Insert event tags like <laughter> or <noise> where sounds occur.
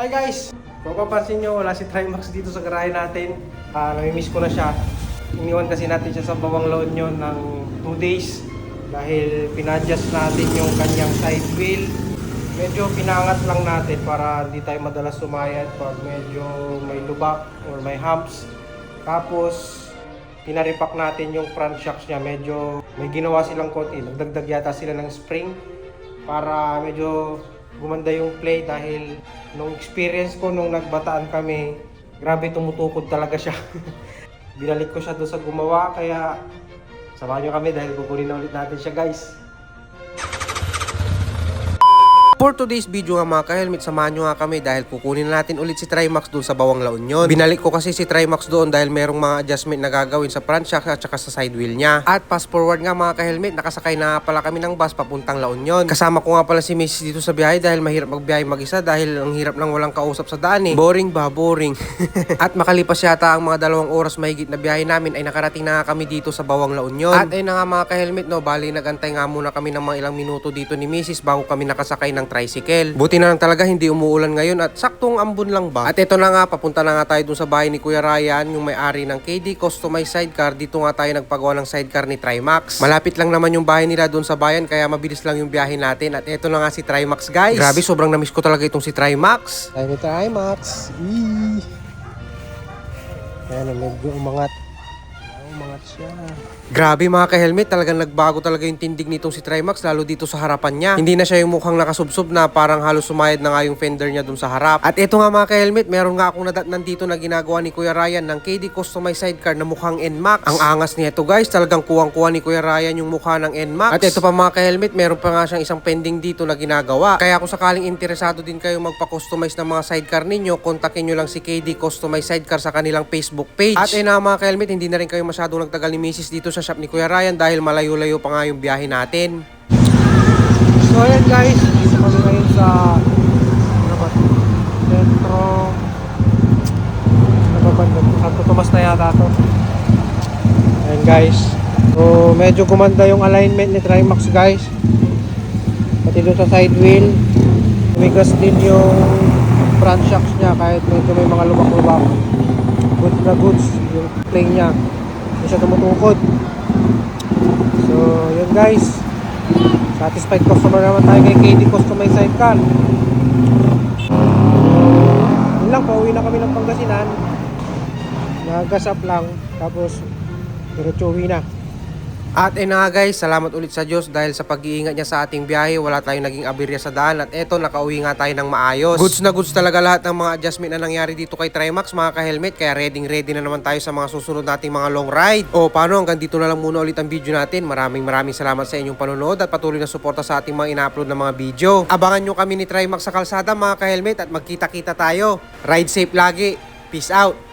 Hi guys! Kung papansin nyo, wala si Trimax dito sa garahe natin. Ah, namimiss ko na siya. Iniwan kasi natin siya sa bawang La Union ng 2 days dahil pinadjust natin yung kanyang side wheel. Medyo pinangat lang natin para hindi tayo madalas sumayad pag medyo may lubak or may humps. Tapos, pinaripak natin yung front shocks niya. Medyo may ginawa silang konti. Nagdagdag yata sila ng spring para medyo gumanda yung play dahil nung experience ko nung nagbataan kami, grabe tumutukod talaga siya. <laughs> Binalik ko siya doon sa gumawa kaya samahan nyo kami dahil kukunin na ulit natin siya guys. For today's video nga mga ka-helmet, samahan nyo nga kami dahil kukunin na natin ulit si Trimax doon sa Bawang La Union. Binalik ko kasi si Trimax doon dahil merong mga adjustment na gagawin sa front shock at saka sa side wheel niya. At fast forward nga mga ka-helmet, nakasakay na pala kami ng bus papuntang La Union. Kasama ko nga pala si Mrs. dito sa biyahe dahil mahirap magbiyahe mag-isa dahil ang hirap lang walang kausap sa daan eh. Boring ba? Boring. <laughs> at makalipas yata ang mga dalawang oras mahigit na biyahe namin ay nakarating na nga kami dito sa Bawang La Union. At ayun na nga mga ka-helmet no, bali nagantay nga muna kami ng mga ilang minuto dito ni Mrs. bago kami nakasakay ng tricycle. Buti na lang talaga hindi umuulan ngayon at saktong ambon lang ba. At ito na nga, papunta na nga tayo dun sa bahay ni Kuya Ryan, yung may-ari ng KD Customized Sidecar. Dito nga tayo nagpagawa ng sidecar ni Trimax. Malapit lang naman yung bahay nila dun sa bayan kaya mabilis lang yung biyahe natin. At ito na nga si Trimax guys. Grabe, sobrang namiss ko talaga itong si Trimax. Tayo ni Trimax. Eee. Ayan, medyo umangat. Siya. Grabe mga ka-helmet, talagang nagbago talaga yung tindig nitong si Trimax lalo dito sa harapan niya. Hindi na siya yung mukhang nakasubsob na parang halos sumayad na nga yung fender niya dun sa harap. At ito nga mga ka-helmet, meron nga akong nadatnan dito na ginagawa ni Kuya Ryan ng KD Customized Sidecar na mukhang NMAX. Ang angas niya ito guys, talagang kuwang-kuwa ni Kuya Ryan yung mukha ng NMAX. At ito pa mga ka-helmet, meron pa nga siyang isang pending dito na ginagawa. Kaya kung sakaling interesado din kayo magpa-customize ng mga sidecar ninyo, kontakin nyo lang si KD Customized Sidecar sa kanilang Facebook page. At eh na mga ka-helmet, hindi na rin kayo masyadong nagtagal ni Mrs. dito sa shop ni Kuya Ryan dahil malayo-layo pa nga yung biyahe natin. So ayan guys, dito kami ngayon sa ano ba? Sentro ano ba banda? Santo Tomas na yata to. Ayan guys. So medyo gumanda yung alignment ni Trimax guys. Pati doon sa side wheel. Tumigas din yung front shocks niya kahit medyo may mga lubak-lubak. Goods na goods yung plane niya. Hindi siya tumutukod. So, yun guys. Satisfied customer naman tayo kay KD Customized Sidecar. Yun lang, pauwi na kami ng Pangasinan. Nagas up lang. Tapos, diretso uwi na. At na nga guys, salamat ulit sa Diyos dahil sa pag-iingat niya sa ating biyahe, wala tayong naging aberya sa daan at eto nakauwi nga tayo ng maayos. Goods na goods talaga lahat ng mga adjustment na nangyari dito kay Trimax mga ka-helmet kaya ready ready na naman tayo sa mga susunod nating mga long ride. O paano hanggang dito na lang muna ulit ang video natin. Maraming maraming salamat sa inyong panonood at patuloy na suporta sa ating mga ina-upload na mga video. Abangan nyo kami ni Trimax sa kalsada mga ka-helmet at magkita-kita tayo. Ride safe lagi. Peace out.